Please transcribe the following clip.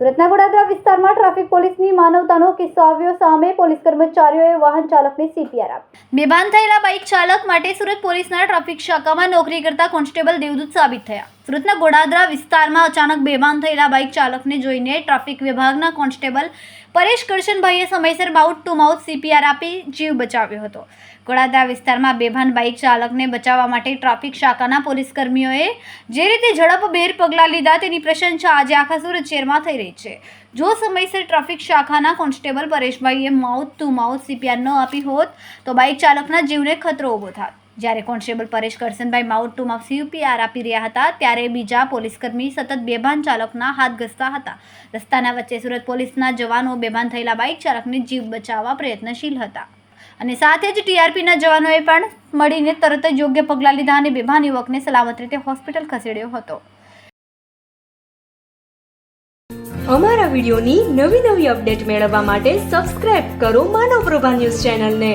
સુરતના ગોડાદરા વિસ્તારમાં ટ્રાફિક પોલીસની માનવતાનો કિસ્સો આવ્યો સામે પોલીસ કર્મચારીઓએ વાહન ચાલકને સીપીઆર આપી બેભાન થયેલા બાઇક ચાલક માટે સુરત પોલીસના ટ્રાફિક શાખામાં નોકરી કરતા કોન્સ્ટેબલ દેવદૂત સાબિત થયા. સુરતના ગોડાદરા વિસ્તારમાં અચાનક બેભાન થયેલા બાઇક ચાલકને જોઈને ટ્રાફિક વિભાગના કોન્સ્ટેબલ પરેશ કરશનભાઈએ સમયસર માઉથ ટુ માઉથ સીપીઆર આપી જીવ બચાવ્યો હતો. ગોડાદરા વિસ્તારમાં બેભાન બાઇક ચાલકને બચાવવા માટે ટ્રાફિક શાખાના પોલીસકર્મીઓએ જે રીતે ઝડપભેર પગલાં લીધા તેની પ્રશંસા આજે આખા સુરત શહેરમાં થઈ રહી છે. જો સમયસર ટ્રાફિક શાખાના કોન્સ્ટેબલ પરેશભાઈએ માઉથ ટુ માઉથ સીપીઆર ન આપી હોત તો બાઇક ચાલકના જીવને ખતરો ઊભો થાત. જ્યારે constable Paresh Karsanbhai mouth to mouth CPR આપી રહ્યા હતા, ત્યારે બીજા પોલીસકર્મી સતત બેભાન ચાલકના હાથ ઘસતા હતા. રસ્તાના વચ્ચે સુરત પોલીસના જવાનો બેભાન થયેલા બાઇક ચાલકને જીવ બચાવવા પ્રયત્નશીલ હતા. અને સાથે જ ટીઆરપીના જવાનોએ પણ મળીને તરત જ યોગ્ય પગલાં લીધા અને બેભાન યુવકને સલામત રીતે હોસ્પિટલ ખસેડ્યો હતો. અમારા વિડીયોની નવી નવી અપડેટ મેળવવા માટે સબસ્ક્રાઇબ કરો માનવ પ્રભા ન્યૂઝ ચેનલને.